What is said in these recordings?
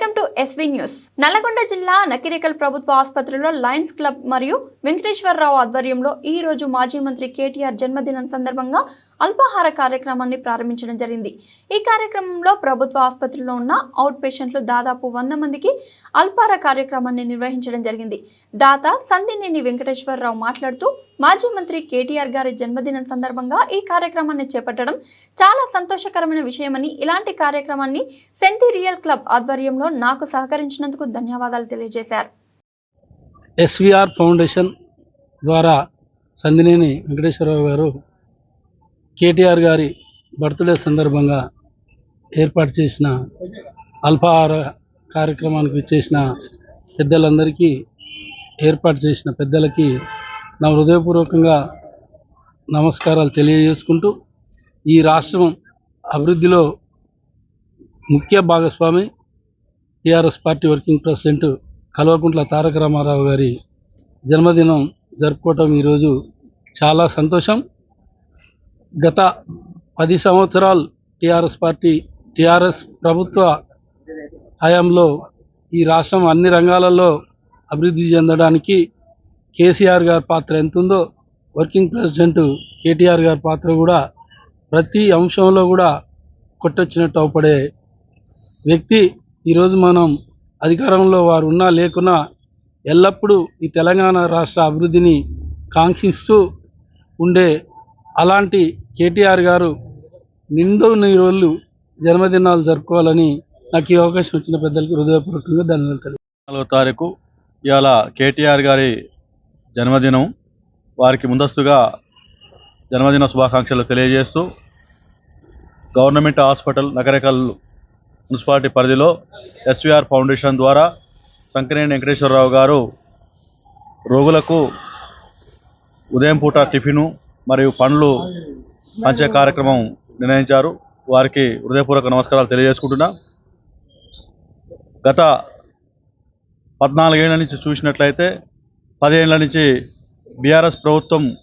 Welcome to SV news. Nalgonda జిల్లా నకిరేకల్ ప్రభుత్వ ఆసుపత్రిలో లయన్స్ క్లబ్ మరియు వెంకటేశ్వరరావు ఆధ్వర్యంలో ఈ రోజు మాజీ మంత్రి కేటీఆర్ జన్మదినం సందర్భంగా అల్పాహార కార్యక్రమాన్ని ప్రారంభించడం జరిగింది. ఈ కార్యక్రమంలో ప్రభుత్వ ఆసుపత్రిలో ఉన్న అవుట్ పేషెంట్లు దాదాపు వంద మందికి అల్పాహార కార్యక్రమాన్ని నిర్వహించడం జరిగింది. దాత సందినేని వెంకటేశ్వరరావు మాట్లాడుతూ మాజీ మంత్రి కేటీఆర్ గారి జన్మదినం సందర్భంగా ఈ కార్యక్రమాన్ని చేపట్టడం చాలా సంతోషకరమైన విషయమని ఇలాంటి కార్యక్రమాన్ని సెంటీరియల్ క్లబ్ ఆధ్వర్యంలో నాకు సహకరించినందుకు ధన్యవాదాలు తెలియజేశారు. ఎస్విఆర్ ఫౌండేషన్ ద్వారా సందినేని వెంకటేశ్వరరావు గారు కేటీఆర్ గారి బర్త్డే సందర్భంగా ఏర్పాటు చేసిన అల్పాహార కార్యక్రమానికి చేసిన పెద్దలందరికీ ఏర్పాటు చేసిన పెద్దలకి నా హృదయపూర్వకంగా నమస్కారాలు తెలియజేసుకుంటూ ఈ రాష్ట్రం అభివృద్ధిలో ముఖ్య భాగస్వామి TRS party working president Kalvakuntla Taraka Ramarao గారి జన్మదినం జరుపుకోవటం ఈరోజు చాలా సంతోషం. గత పది సంవత్సరాలు టీఆర్ఎస్ పార్టీ టీఆర్ఎస్ ప్రభుత్వ హయాంలో ఈ రాష్ట్రం అన్ని రంగాలలో అభివృద్ధి చెందడానికి కేసీఆర్ గారి పాత్ర ఎంత ఉందో వర్కింగ్ ప్రెసిడెంట్ కేటీఆర్ గారి పాత్ర కూడా ప్రతి అంశంలో కూడా కొట్టొచ్చినట్టు అవపడే వ్యక్తి ఈరోజు మనం అధికారంలో వారు ఉన్నా లేకున్నా ఎల్లప్పుడూ ఈ తెలంగాణ రాష్ట్ర అభివృద్ధిని కాంక్షిస్తూ ఉండే అలాంటి కేటీఆర్ గారు నిండు రోజులు జన్మదినాలు జరుపుకోవాలని నాకు ఈ అవకాశం వచ్చిన పెద్దలకు హృదయపూర్వకంగా ధన్యవాదాలు నాలుగో తారీఖు ఇవాళ కేటీఆర్ గారి జన్మదినం వారికి ముందస్తుగా జన్మదిన శుభాకాంక్షలు తెలియజేస్తూ గవర్నమెంట్ హాస్పిటల్ నగరికల్ మున్సిపాలిటీ పరిధిలో ఎస్విఆర్ ఫౌండేషన్ ద్వారా సంకరేణి వెంకటేశ్వరరావు గారు రోగులకు ఉదయం పూట టిఫిను మరియు పండ్లు పంచే కార్యక్రమం నిర్ణయించారు. వారికి హృదయపూర్వక నమస్కారాలు తెలియజేసుకుంటున్నా. గత పద్నాలుగేళ్ళ నుంచి చూసినట్లయితే పదేళ్ళ నుంచి బీఆర్ఎస్ ప్రభుత్వం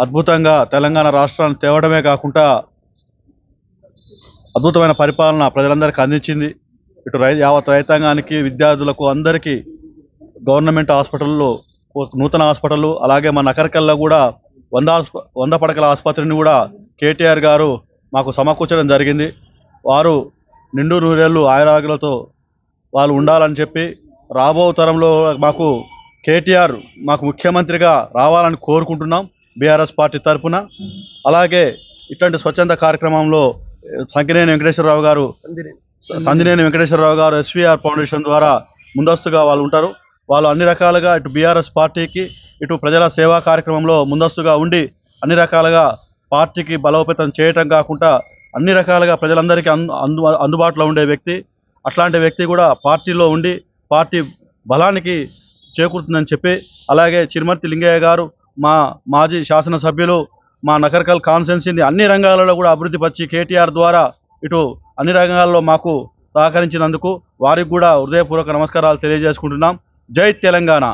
అద్భుతంగా తెలంగాణ రాష్ట్రాన్ని తేవడమే కాకుండా అద్భుతమైన పరిపాలన ప్రజలందరికీ అందించింది. ఇటు రై యావత్ రైతాంగానికి విద్యార్థులకు అందరికీ గవర్నమెంట్ హాస్పిటల్లో నూతన హాస్పిటల్ అలాగే మన నకరికల్లో కూడా వంద ఆస్ప- వంద పడకల ఆసుపత్రిని కూడా కేటీఆర్ గారు మాకు సమకూర్చడం జరిగింది. వారు నిండు నూరేళ్ళు ఆయురాగ్యులతో వాళ్ళు ఉండాలని చెప్పి రాబో తరంలో మాకు కేటీఆర్ మాకు ముఖ్యమంత్రిగా రావాలని కోరుకుంటున్నాం బీఆర్ఎస్ పార్టీ తరఫున అలాగే ఇట్లాంటి స్వచ్ఛంద కార్యక్రమంలో సంకినేని వెంకటేశ్వరరావు గారు సందినేని వెంకటేశ్వరరావు గారు ఎస్వీఆర్ ఫౌండేషన్ ద్వారా ముందస్తుగా వాళ్ళు ఉంటారు. వాళ్ళు అన్ని రకాలుగా ఇటు బీఆర్ఎస్ పార్టీకి ఇటు ప్రజల సేవా కార్యక్రమంలో ముందస్తుగా ఉండి అన్ని రకాలుగా పార్టీకి బలోపేతం చేయటం కాకుండా అన్ని రకాలుగా ప్రజలందరికీ అందు అందు అందుబాటులో ఉండే వ్యక్తి. అట్లాంటి వ్యక్తి కూడా పార్టీలో ఉండి పార్టీ బలానికి చేకూరుతుందని చెప్పి అలాగే చిరుమర్తి లింగయ్య గారు మా మాజీ శాసనసభ్యులు మా నకరకల్ కాన్స్టెన్సీని అన్ని రంగాలలో కూడా అభివృద్ధి పరిచి కేటీఆర్ ద్వారా ఇటు అన్ని రంగాల్లో మాకు సహకరించినందుకు వారికి కూడా హృదయపూర్వక నమస్కారాలు తెలియజేసుకుంటున్నాం. జై తెలంగాణ.